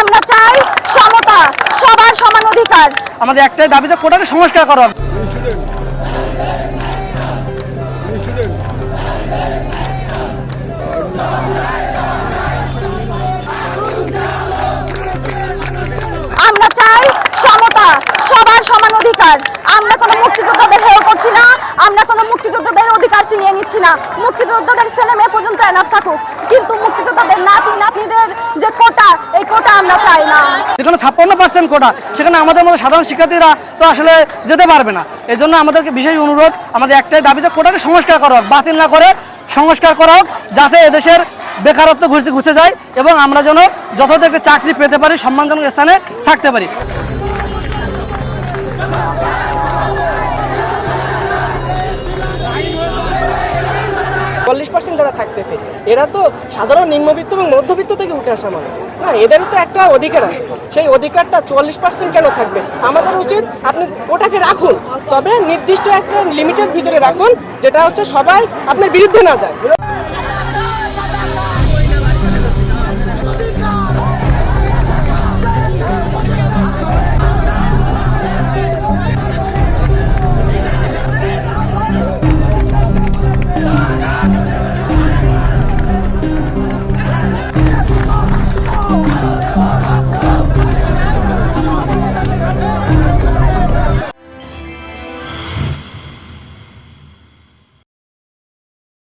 আমরা চাই সমতা সবার সমান অধিকার। আমাদের একটাই দাবি যে কোটাকে সংস্কার করা আমরা চাই সমতা সবার সমান অধিকার। আমরা কোনো মুক্তিযোদ্ধাদের হেয় করছি না আমরা কোনো মুক্তিযোদ্ধাদের অধিকার ছিনিয়ে নিচ্ছি না। মুক্তিযোদ্ধাদের ছেলে মেয়ে পর্যন্ত এনাফ থাকুক। কিন্তু মুক্তিযোদ্ধাদের নাতি নাতনিদের যে কোটা, এই কোটা আমরা চাই না। যেখানে ছাপ্পান্ন পার্সেন্ট কোটা, সেখানে আমাদের মতো সাধারণ শিক্ষার্থীরা তো আসলে যেতে পারবে না। এই জন্য আমাদেরকে বিশেষ অনুরোধ, আমাদের একটাই দাবি যে কোটাকে সংস্কার করা হোক, বাতিল না করে সংস্কার করা হোক, যাতে এদেশের বেকারত্ব ঘুষতে ঘুষে যায় এবং আমরা যেন যথাযথ একটা চাকরি পেতে পারি, সম্মানজনক স্থানে থাকতে পারি। চল্লিশ পার্সেন্ট যারা থাকতেছে, এরা তো সাধারণ নিম্নবিত্ত এবং মধ্যবিত্ত থেকে উঠে আসা মানুষ। না এদের তো একটা অধিকার আছে। সেই অধিকারটা চল্লিশ পার্সেন্ট কেন থাকবে? আমাদের উচিত আপনি ওটাকে রাখুন। তবে নির্দিষ্ট একটা লিমিটের ভিতরে রাখুন, যেটা হচ্ছে সবাই আপনার বিরুদ্ধে না যায়।